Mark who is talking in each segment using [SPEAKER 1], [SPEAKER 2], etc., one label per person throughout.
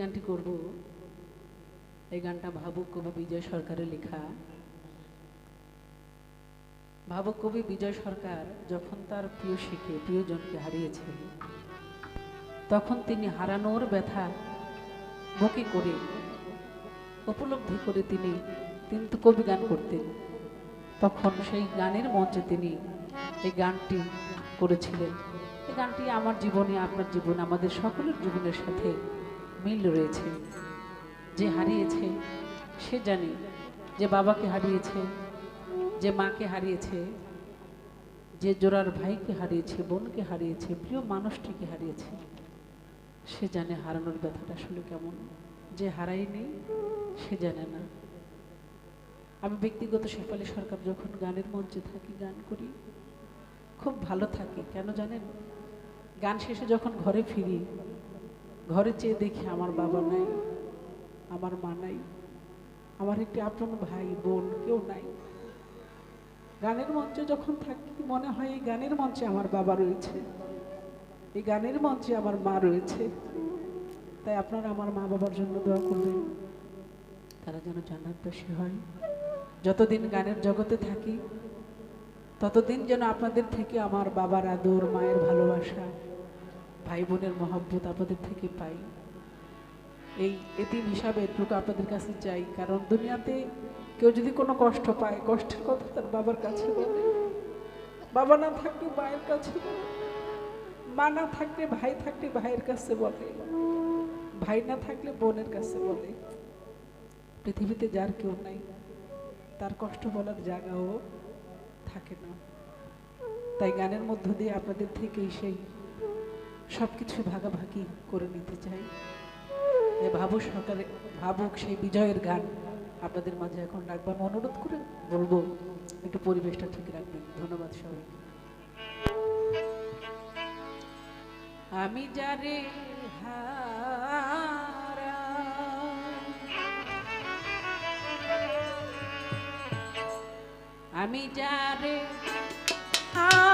[SPEAKER 1] গানটি করব। এই গানটা ভাবুক কবি বিজয় সরকারের লেখা। ভাবুক কবি বিজয় সরকার যখন তার প্রিয় শিখে, প্রিয়জনকে হারিয়েছে, তখন তিনি হারানোর ব্যথা বুকে করে, উপলব্ধি করে তিনি কিন্তু কবি গান করতেন। তখন সেই গানের মঞ্চে তিনি এই গানটি করেছিলেন। এই গানটি আমার জীবনে, আপনার জীবনে, আমাদের সকলের জীবনের সাথে মিল রয়েছে, যে হারিয়েছে, সে জানে যে বাবাকে হারিয়েছে, যে মাকে হারিয়েছে, যে জোড়ার ভাইকে হারিয়েছে, বোনকে হারিয়েছে, প্রিয় মানুষটিকে হারিয়েছে, সে জানে হারানোর ব্যথাটা আসলে কেমন। যে হারায়নি, সে জানে না। আমি ব্যক্তিগত শেফালি সরকার যখন গানের মঞ্চে থাকি, গান করি, খুব ভালো থাকি, কেন জানেন? গান শেষে যখন ঘরে ফিরি ঘরে চেয়ে দেখি আমার বাবা নাই, আমার মা নাই, আমার একটি আপন ভাই, বোন কেউ নাই। গানের মঞ্চে যখন থাকি, মনে হয় এই গানের মঞ্চে আমার বাবা রয়েছে। এই গানের মঞ্চে আমার মা রয়েছে। তাই আপনারা আমার মা বাবার জন্য দোয়া করবেন। তারা যেন জান্নাতবাসী হয়। যতদিন গানের জগতে থাকি, ততদিন যেন আপনাদের থেকে আমার বাবার আদর, মায়ের ভালোবাসা ভাই বোনের মহব্বত আপনাদের থেকে পাই। এই এতিম হিসাবে এটুকু আপনাদের কাছে চাই, কারণ দুনিয়াতে কেউ যদি কোনো কষ্ট পায়, কষ্টের কথা তার বাবার কাছে বলে। বাবা না থাকলে মায়ের কাছে বলে। মা না থাকলে ভাই থাকলে ভাইয়ের কাছে বলে। ভাই না থাকলে বোনের কাছে বলে। পৃথিবীতে যার কেউ নাই, তার কষ্ট বলার জায়গাও থাকে না। তাই গানের মধ্য দিয়ে আপনাদের থেকেই সেই সব কিছু ভাগাভাগি করে নিতে চাই। এই ভাবু সরকারের ভাবুক সেই বিজয়ের গান আপনাদের মাঝে এখন রাখব। আমি অনুরোধ করে বলব, একটু পরিবেশটা ঠিক রাখবেন। ধন্যবাদ সবাই আমি যারে আমি যারে হারাইয়াছি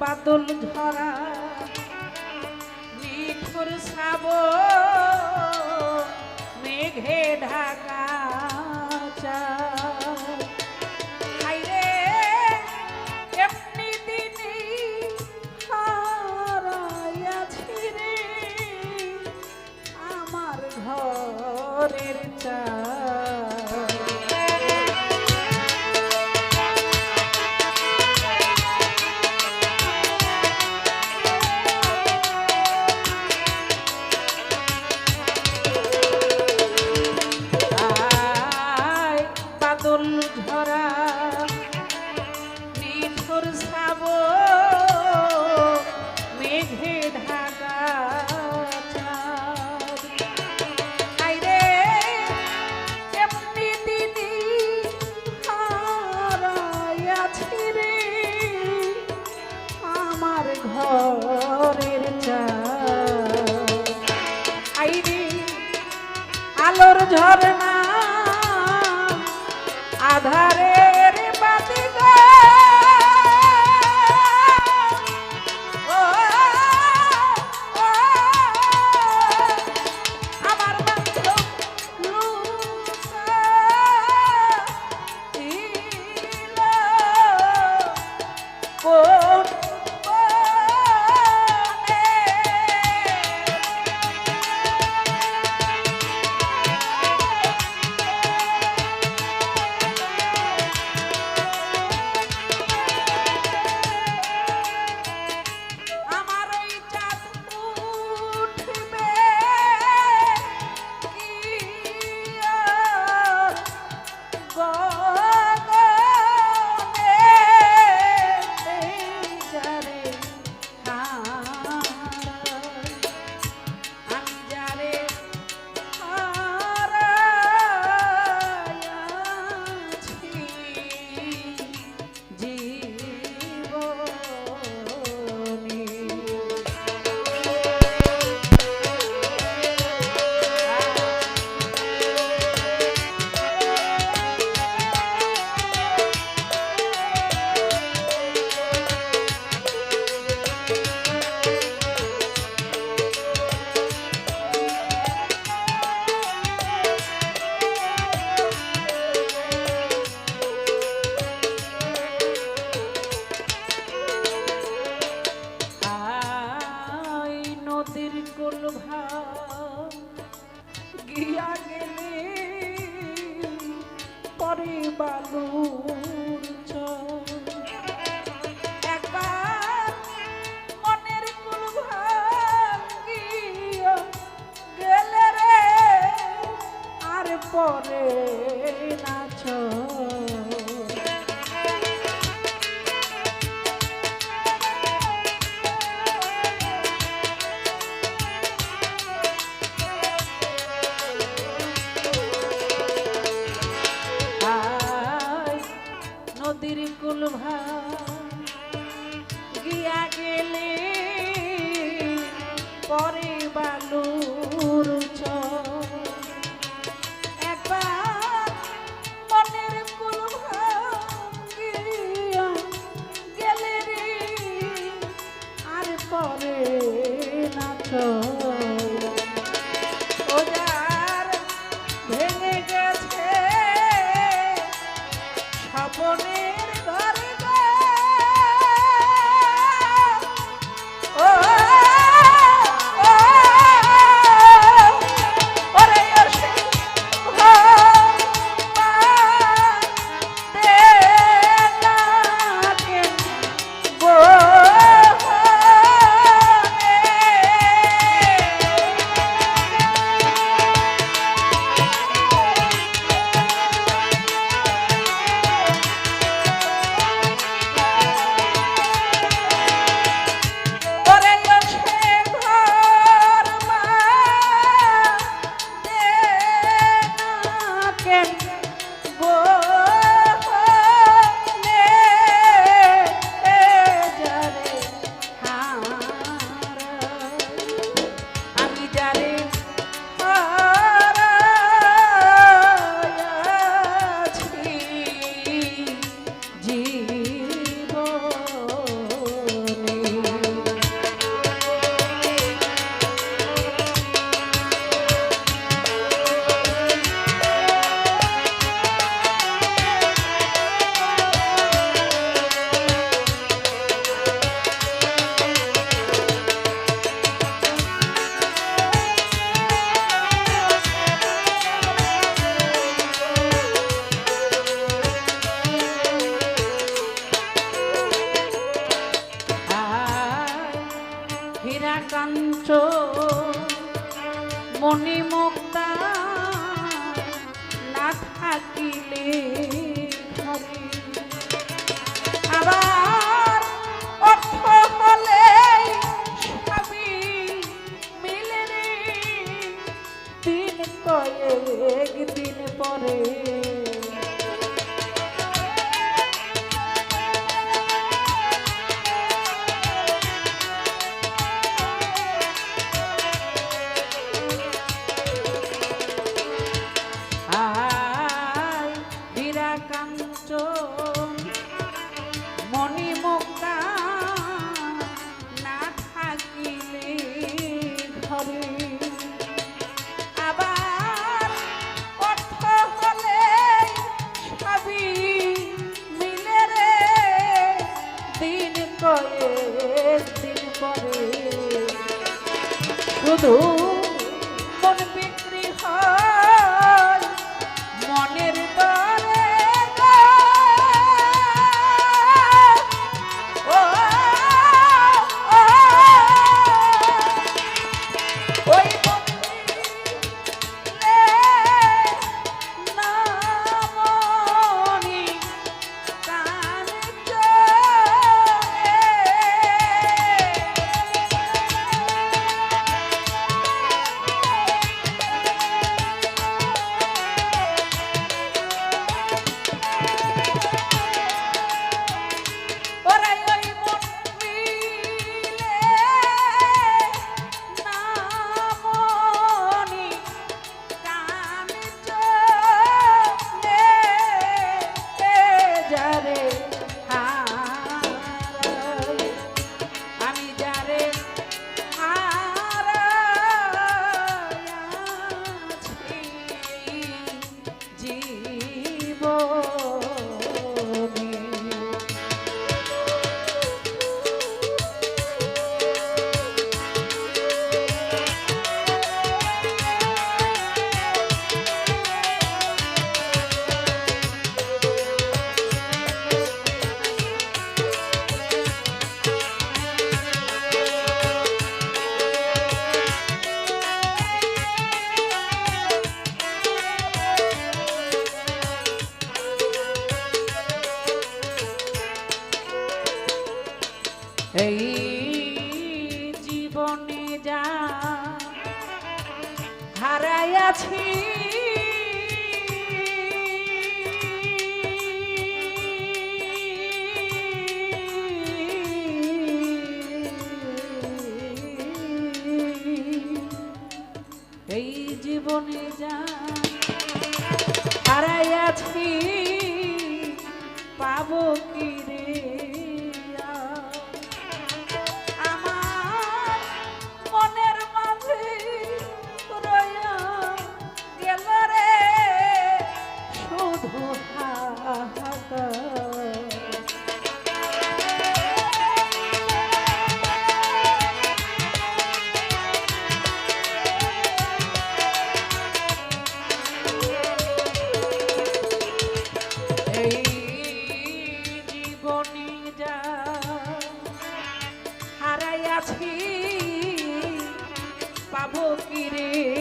[SPEAKER 1] বাদল ধরা নিখুর সাব মেঘে ঢাকা চা আলোর ঝরনা আধারের বাতি গা। কোন ভাব গিয়া গেলে পরে বালু মায়া কাঞ্চ মণিমুক্তা না থাকিলে আবার অর্থ হলে আমি মিলে দিন কয়েক দিন পরে এই জীবনে যা হারাইয়াছি এই জীবনে যা হারাইয়াছি পাবো কি রে